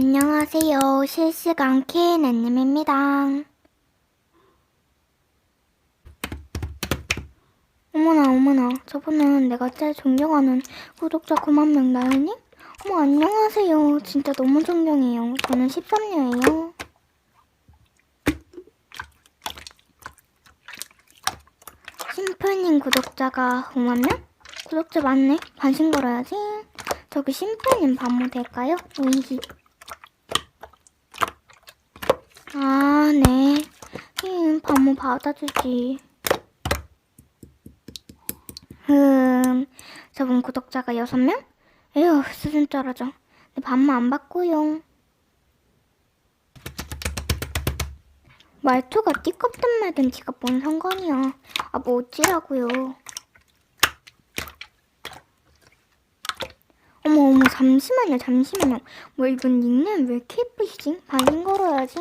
안녕하세요. 실시간 K&N님입니다. 어머나, 어머나. 저분은 내가 제일 존경하는 구독자 9만 명 나연님? 어머, 안녕하세요. 진짜 너무 존경해요. 저는 13녀예요. 심플님 구독자가 5만 명? 구독자 많네. 관심 걸어야지. 저기 심플님 반모 될까요? 우이히. 아, 네. 음, 반모 받아주지. 음, 저분 구독자가 6명? 에휴, 수준 떨어져. 내 반모 안 받고요. 말투가 띠껍든 말든 지가 뭔 상관이야. 아, 뭐 어찌라고요. 어머 어머 잠시만요 잠시만요. 뭐 이분 닉네임 왜 이렇게 예쁘시지? 반신 걸어야지.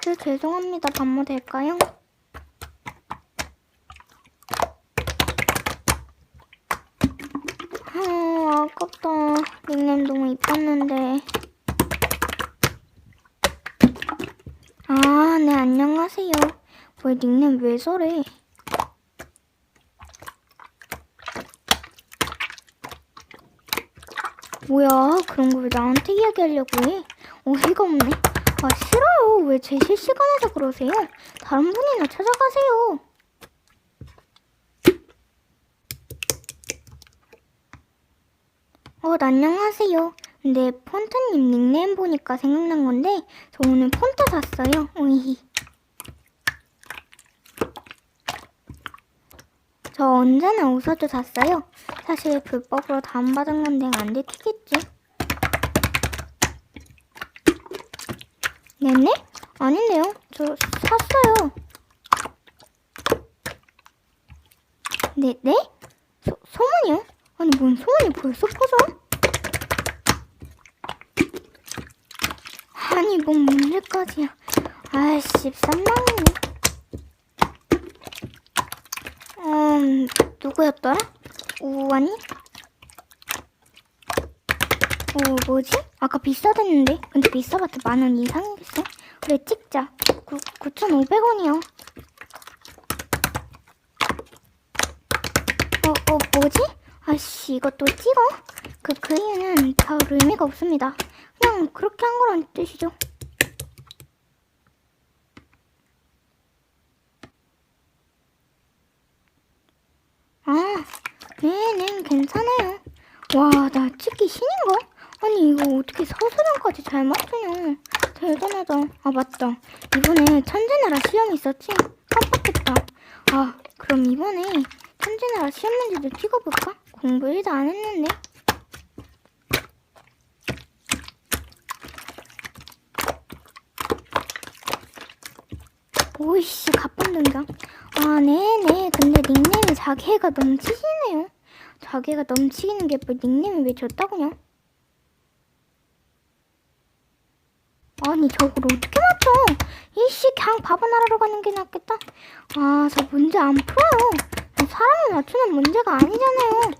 저 죄송합니다. 반모 될까요? 아 아깝다. 닉네임 너무 이뻤는데. 아네 안녕하세요. 왜 닉네임 왜 저래 뭐야? 그런 거왜 나한테 이야기하려고 해? 어이가 없네. 아 싫어요. 왜 제 실시간에서 그러세요? 다른 분이나 찾아가세요. 어 안녕하세요. 근데 폰트님 닉네임 보니까 생각난 건데 저 오늘 폰트 샀어요. 오이 저 언제나 웃어도 샀어요 사실 불법으로 다운받은 건데 안 들키겠지 네네? 아닌데요 저 샀어요 네 네? 소, 소문이요? 아니 뭔 소문이 벌써 퍼져? 아니 뭔 문제까지야 아이씨 13만원이네 음 누구였더라? 우아니? 어 뭐지? 아까 비싸댔는데 근데 비싸봤자 만 원 이상이겠어? 그래 찍자 9, 9,500원이요 어, 어 뭐지? 아씨 또 찍어? 그, 그 이유는 별 의미가 없습니다 그냥 그렇게 한 거란 뜻이죠 아, 네 네, 괜찮아요. 와, 나 찍기 신인가? 아니, 이거 어떻게 서술형까지 잘 맞추냐. 대단하다. 아, 맞다. 이번에 천재나라 시험 있었지? 깜빡했다. 아, 그럼 이번에 천재나라 시험 문제도 찍어볼까? 공부 1도 안 했는데. 오이씨, 가쁜 등장. 아, 네네. 근데 닉네임이 자기애가 넘치시네요. 자기애가 넘치는 게 뭐 닉네임이 왜 졌다고냐? 아니, 저걸 어떻게 맞춰? 이씨, 그냥 바보 나라로 가는 게 낫겠다. 아, 저 문제 안 풀어요. 사람이 맞추는 문제가 아니잖아요.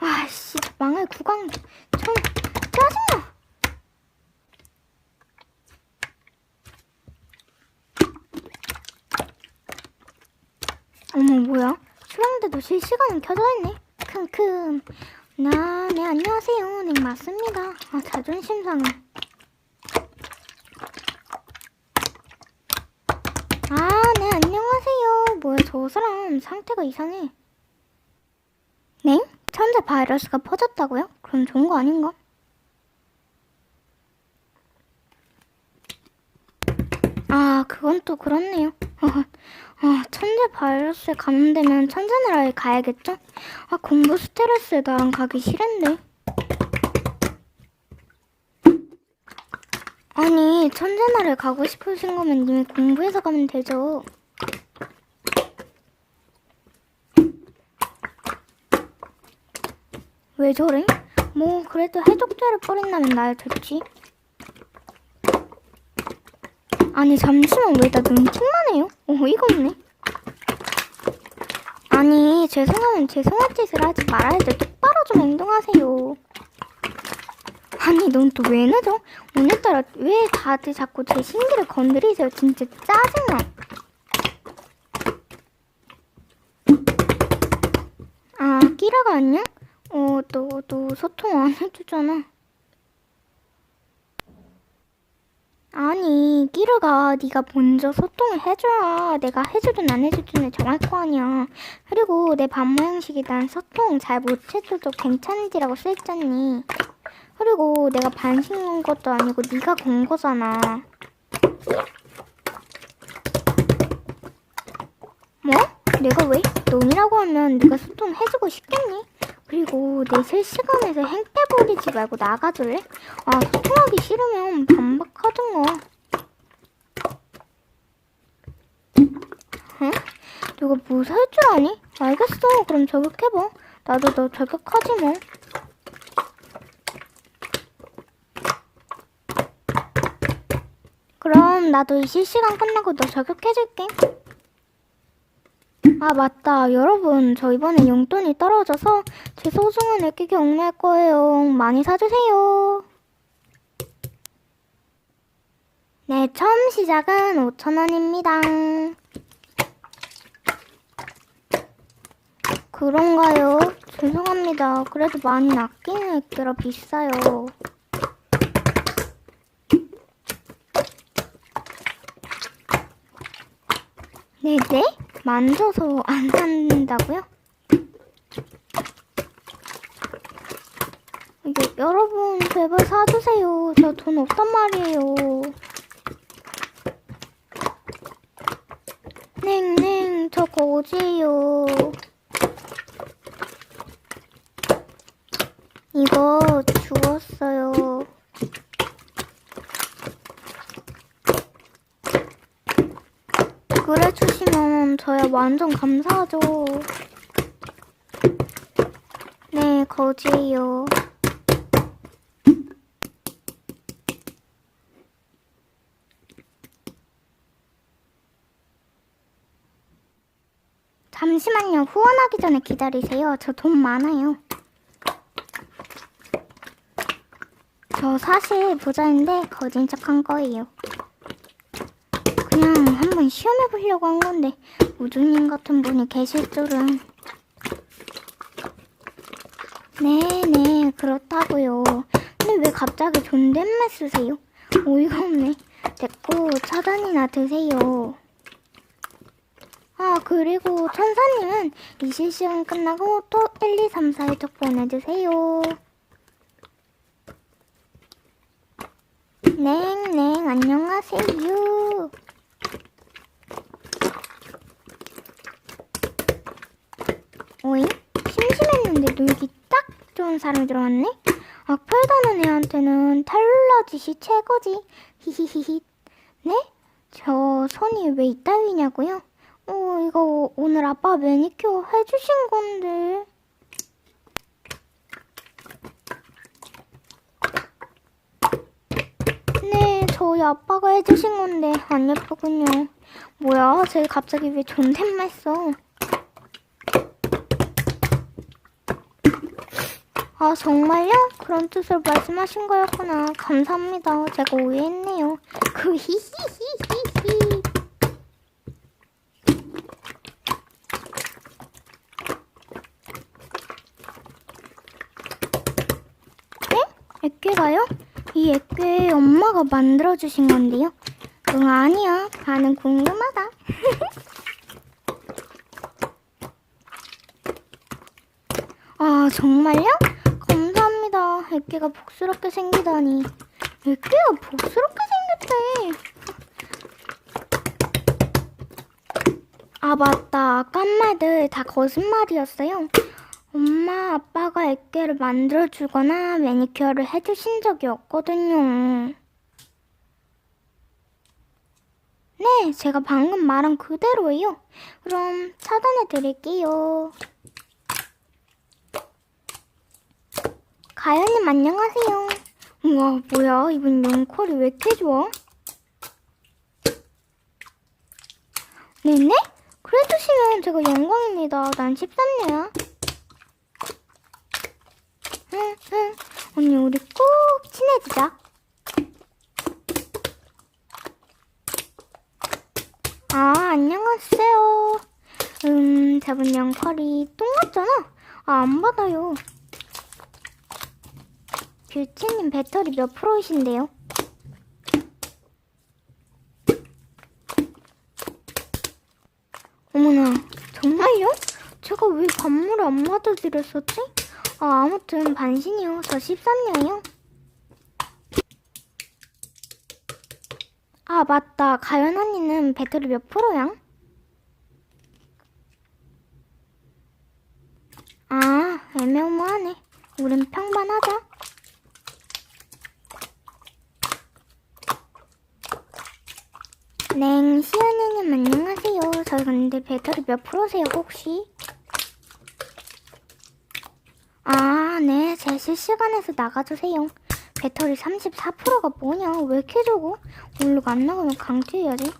아씨, 망할 구강. 참, 짜증나. 어머 뭐야? 수랑대도 실시간은 켜져 있네. 킁킁. 나, 네 안녕하세요. 네 맞습니다. 아 자존심 상해. 아, 네 안녕하세요. 뭐야 저 사람 상태가 이상해. 네? 천재 바이러스가 퍼졌다고요? 그럼 좋은 거 아닌가? 아, 그건 또 그렇네요. 아, 천재 바이러스에 감염되면 천재 나라에 가야겠죠? 아, 공부 스트레스에 나랑 가기 싫은데. 아니, 천재 나라에 가고 싶으신 거면 님이 공부해서 가면 되죠. 왜 저래? 뭐, 그래도 해독제를 뿌린다면 나야 좋지. 아니 잠시만 왜나 눈팅만 해요? 어이가 없네. 아니 죄송하면 죄송한 짓을 하지 말아야지 똑바로 좀 행동하. 안녕하세요. 아니, 넌 또 왜 늦어? 오늘따라 왜 다들 자꾸 제 신기를 건드리세요? 진짜 짜증나. 아, 끼라가 안녕? 어, 너, 너 소통 안 해주잖아. 아니, 끼르가 네가 먼저 소통을 해줘야 내가 해주든 안 해주든 정할 거 아니야. 그리고 내 반모 형식이 난 소통 잘 못 해줘도 괜찮지라고 써있잖니. 그리고 내가 반식 건 것도 아니고 네가 건 거잖아. 뭐? 내가 왜? 넌이라고 하면 네가 소통해주고 싶겠니? 그리고 내 실시간에서 행패 부리지 말고 나가줄래? 아 소통하기 싫으면 반박하던가 응? 너가 무사 할줄 아니? 알겠어 그럼 저격해봐 나도 너 저격하지 뭐 그럼 나도 이 실시간 끝나고 너 저격해줄게 아 맞다 여러분 저 이번에 용돈이 떨어져서 제 소중한 애기 경매할 거예요 많이 사주세요 네 처음 시작은 5천원입니다 그런가요? 죄송합니다 그래도 많이 아끼는 애기라 비싸요 네네? 만져서 안 산다고요? 이게 여러분 제발 사주세요. 저 돈 없단 말이에요. 냉냉 저 거지예요. 이거 주웠어요. 그래 주시면 저야 완전 감사하죠. 네, 거지예요. 잠시만요. 후원하기 전에 기다리세요. 저 돈 많아요. 저 사실 부자인데 거진 척한 거예요. 그냥 한번 시험해 보려고 한 건데 우주님 같은 분이 계실 줄은 네네 그렇다고요 근데 왜 갑자기 존댓말 쓰세요? 어이가 없네 됐고 차단이나 드세요 아 그리고 천사님은 이 실시간 끝나고 또 1, 2, 3, 4에 적 보내주세요 냉냉 안녕하세요 오잉? 심심했는데 놀기 딱 좋은 사람이 들어왔네? 악플 다는 애한테는 탈라짓이 최고지. 히히히히. 네? 저 손이 왜 이따위냐고요? 어, 이거 오늘 아빠 매니큐어 해주신 건데. 네, 저희 아빠가 해주신 건데 안 예쁘군요. 뭐야, 쟤 갑자기 왜 존댓말 써? 아 정말요? 그런 뜻으로 말씀하신 거였구나. 감사합니다. 제가 오해했네요. 그 히히히히히. 네? 액괴가요? 이 액괴 엄마가 만들어주신 건데요. 응 아니야. 나는 궁금하다. 아 정말요? 감사합니다. 애기가 복스럽게 생기다니. 애기가 복스럽게 생겼대. 아 맞다. 아까 한 말들 다 거짓말이었어요. 엄마 아빠가 애기를 만들어주거나 매니큐어를 해주신 적이 없거든요. 네, 제가 방금 말한 그대로예요. 그럼 차단해 드릴게요. 가연님 안녕하세요. 우와 뭐야 이분 용콜이 왜 이렇게 좋아? 네네? 그래주시면 제가 영광입니다. 난 13녀야. 응, 응. 언니, 우리 꼭 친해지자. 아, 안녕하세요. 음, 저분 양팔이 똥 맞잖아. 아, 안 받아요. 뷰티님 배터리 몇 프로이신데요? 어머나, 정말요? 제가 왜 반물을 안 받아드렸었지? 아, 아무튼 반신이요. 저 13년이요. 아, 맞다. 가연 언니는 배터리 몇 프로야? 아, 애매모호하네. 우린 평반하자. 네, 시연이님 안녕하세요. 저희 근데 배터리 몇 프로세요, 혹시? 아, 네. 제 실시간에서 나가주세요. 배터리 34%가 뭐냐? 왜 이렇게 적어? 오늘가 안 나가면 강퇴해야지.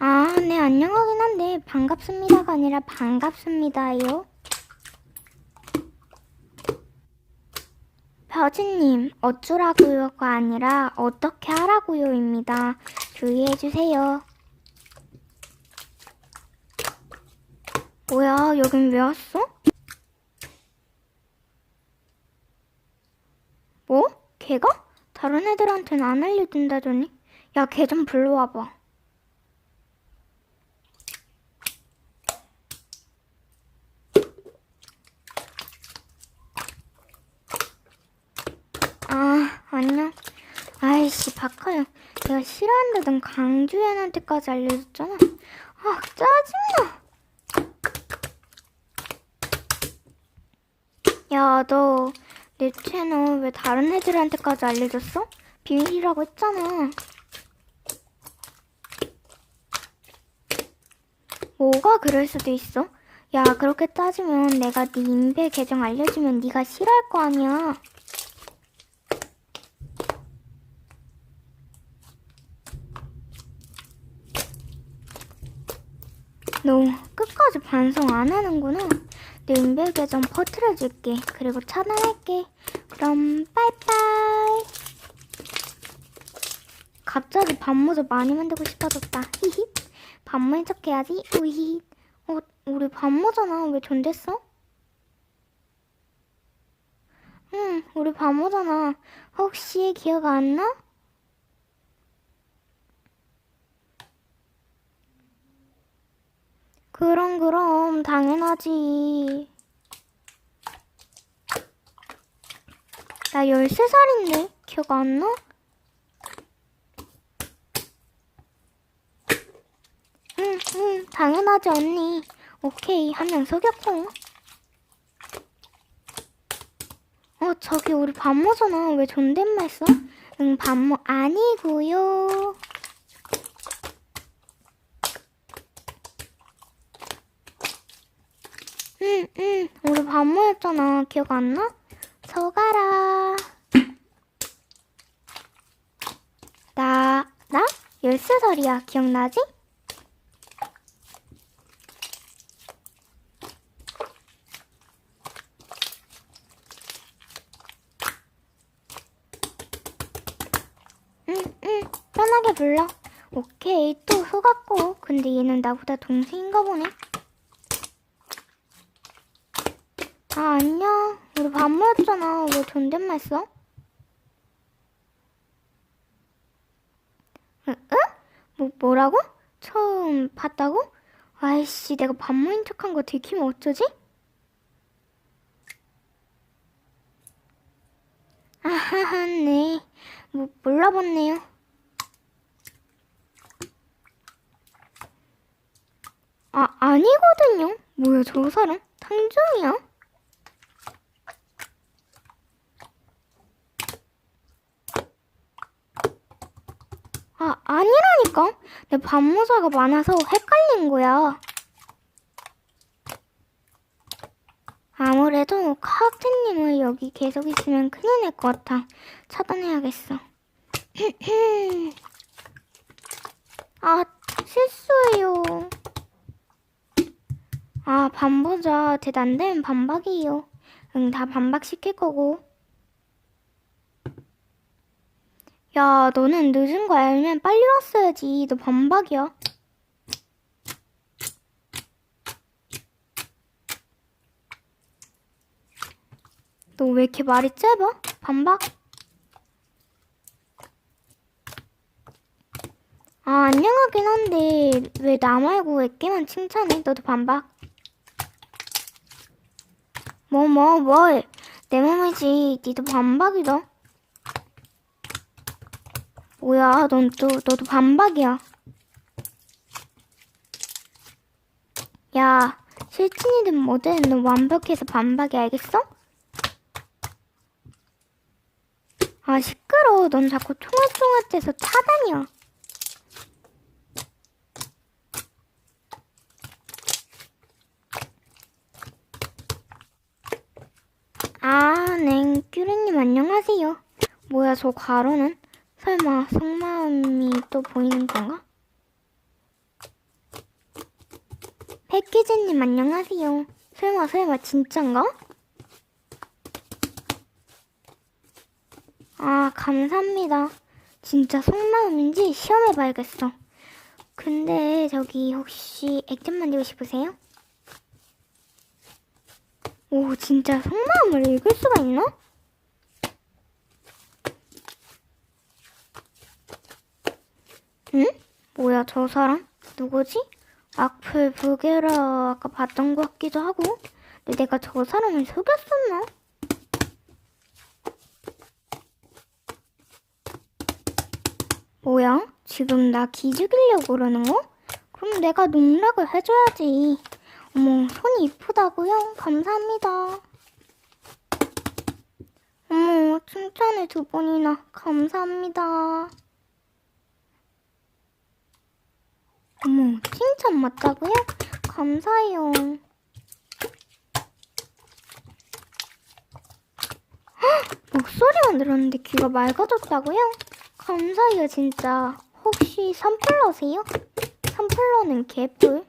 아, 네. 안녕하긴 한데 반갑습니다가 아니라 반갑습니다요. 벼지님, 어쩌라고요가 아니라 어떻게 하라고요입니다. 주의해주세요. 뭐야, 여긴 왜 왔어? 뭐? 걔가? 다른 애들한테는 안 알려준다더니? 야, 걔 좀 불러와봐. 아, 안녕. 아이씨, 박하영. 내가 싫어한다던 강주연한테까지 알려줬잖아. 아, 짜증나. 야, 너 내 채널 왜 다른 애들한테까지 알려줬어? 비밀이라고 했잖아. 뭐가 그럴 수도 있어? 야, 그렇게 따지면 내가 네 인베 계정 알려주면 네가 싫어할 거 아니야. 너 끝까지 반성 안 하는구나. 내 인별 계정 퍼뜨려줄게. 그리고 차단할게. 그럼 빠이빠이. 갑자기 밥모자 많이 만들고 싶어졌다. 히히. 밥모인 척 해야지. 우히. 어, 우리 밥모잖아. 왜 존댔어? 응, 우리 밥모잖아. 혹시 기억 안 나? 그럼 그럼 당연하지. 나 13살인데 기억 안 나? 응, 응, 당연하지 언니. 오케이, 한 명 속였고. 어, 저기 우리 반모잖아. 왜 존댓말 써? 응, 반모 아니고요. 응, 응, 모였잖아. 기억 안 나? 서가라. 나, 나? 13살이야. 기억나지? 불러. 오케이, 또 속았고. 근데 얘는 나보다 동생인가 보네. 아, 안녕. 우리 밥 먹었잖아. 왜 존댓말 써? 응? 응? 뭐, 뭐라고? 처음 봤다고? 아이씨, 내가 밥 모인 척한 거 들키면 어쩌지? 아하하, 네. 뭐, 몰라봤네요. 아, 아니거든요. 뭐야, 저 사람? 탕정이야? 아, 아니라니까. 내 밥모자가 많아서 헷갈린 거야. 아무래도 카우트님을 여기 계속 있으면 큰일 날 것 같아. 차단해야겠어. 아, 실수예요. 아, 반보자. 대단된 반박이에요. 응, 다 반박시킬 거고. 야, 너는 늦은 거 알면 빨리 왔어야지. 너 반박이야. 너 왜 이렇게 말이 짧아? 반박? 아, 안녕하긴 한데 왜 나 말고 애끼만 칭찬해? 너도 반박. 뭐, 뭐, 뭘. 내 몸이지. 니도 반박이다. 뭐야, 넌 또, 너도 반박이야. 야, 실친이든 뭐든 너 완벽해서 반박이 알겠어? 아, 시끄러워. 넌 자꾸 총알총알대서 차단이야. 아, 네, 큐리님 안녕하세요. 뭐야, 저 가로는? 설마 속마음이 또 보이는 건가? 패키지님 안녕하세요. 설마 설마 진짠가? 아, 감사합니다. 진짜 속마음인지 시험해봐야겠어. 근데 저기 혹시 액션 만들고 싶으세요? 오, 진짜 속마음을 읽을 수가 있나? 응? 뭐야, 저 사람? 누구지? 악플 부게라 아까 봤던 것 같기도 하고. 근데 내가 저 사람을 속였었나? 뭐야? 지금 나 기죽이려고 그러는 거? 그럼 내가 농락을 해줘야지. 어머, 손이 이쁘다고요? 감사합니다. 어머, 칭찬을 두 번이나 감사합니다. 어머, 칭찬 맞다고요? 감사해요. 헉, 목소리만 들었는데 귀가 맑아졌다고요? 감사해요, 진짜. 혹시 선플러세요? 선플러는 개뿔.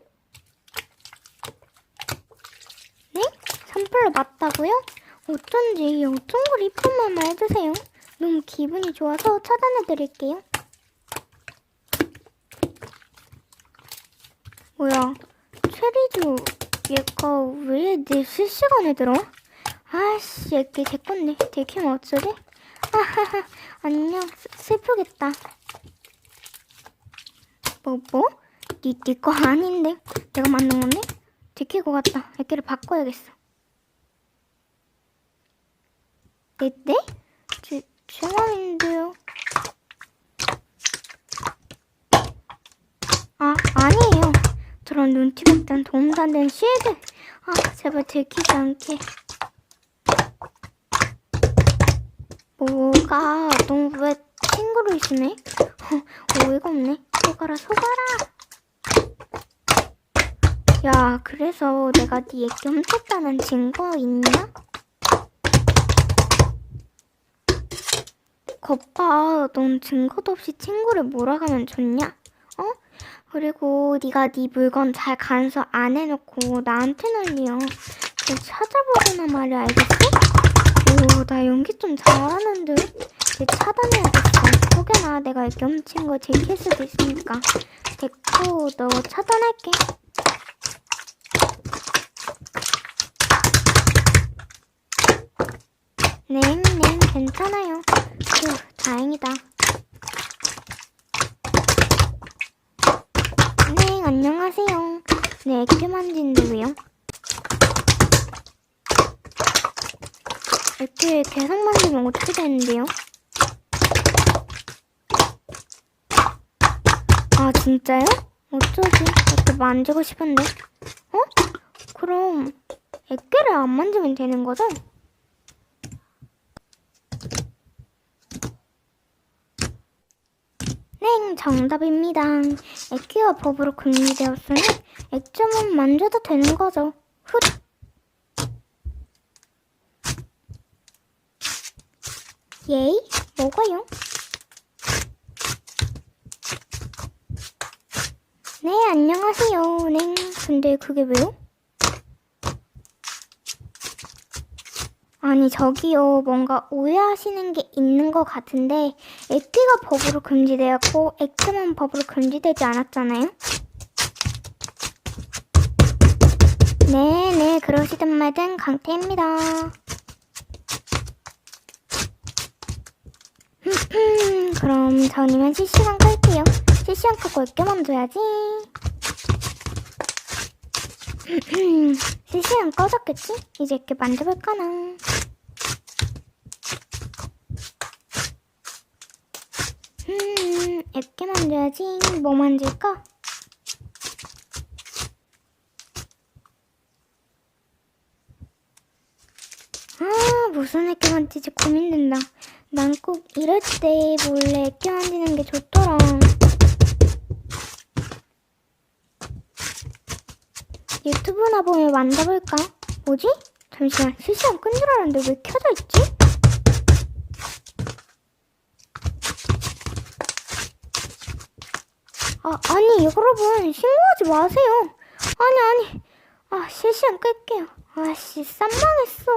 네? 선플러 맞다고요? 어쩐지 어떤 걸 이쁜 말만 해주세요. 너무 기분이 좋아서 차단해드릴게요. 뭐야, 체리도 얘가 왜 내 실시간에 들어? 아씨, 얘게 제 건데. 들키면 어쩌지? 안녕. 슬- 슬프겠다. 뭐, 뭐? 니, 니거 아닌데? 내가 만든 건데? 들킬 것 같다. 애기를 바꿔야겠어. 네, 네? 제, 제 맘인데요. 아, 아니에요. 저런 눈치 같은 도움도 안 되는 실드. 아, 제발 들키지 않게. 뭐가, 너 왜 친구로 있으네? 어, 어이가 없네. 속아라, 속아라. 야, 그래서 내가 네 애기 훔쳤다는 증거 있냐? 거봐, 넌 증거도 없이 친구를 몰아가면 좋냐? 어? 그리고 네가 네 물건 잘 간서 안 해놓고 나한테 난리야. 너 찾아보거나 말이야, 알겠어? 오, 나 연기 좀 잘하는데? 얘 차단해야겠어. 혹여나 내가 애기 훔친 거 들킬 수도 있으니까. 됐고, 너 차단할게. 네, 네, 괜찮아요. 휴, 다행이다. 네, 안녕하세요. 네, 액체 만지는데 왜요? 액체 계속 만지면 어떻게 되는데요? 아, 진짜요? 어쩌지? 이렇게 만지고 싶은데. 어? 그럼 액체를 안 만지면 되는 거죠? 네, 정답입니다. 액기와 법으로 금지되었으니 액점은 만져도 되는 거죠. 훗. 예이? 뭐가요? 네, 안녕하세요. 네, 근데 그게 왜요? 아니 저기요. 뭔가 오해하시는 게 있는 것 같은데 액티가 법으로 금지되었고 액트만 법으로 금지되지 않았잖아요? 네네. 그러시든 말든 강태입니다. 음, 그럼 전이면 실시간 끌게요. 실시간 끄고 액트 해야지 실시간 꺼졌겠지? 이제 이렇게 만져볼까나 음, 액게 만져야지. 뭐 만질까? 아, 무슨 액게 만지지 고민된다. 난 꼭 이럴 때 몰래 액게 만지는 게 좋더라. 유튜브나 보면 만져볼까? 뭐지? 잠시만, 실시간 끈 줄 알았는데 왜 켜져 있지? 아, 아니, 여러분, 신고하지 마세요. 아니, 아니. 아, 실시간 끌게요. 아씨, 쌈망했어.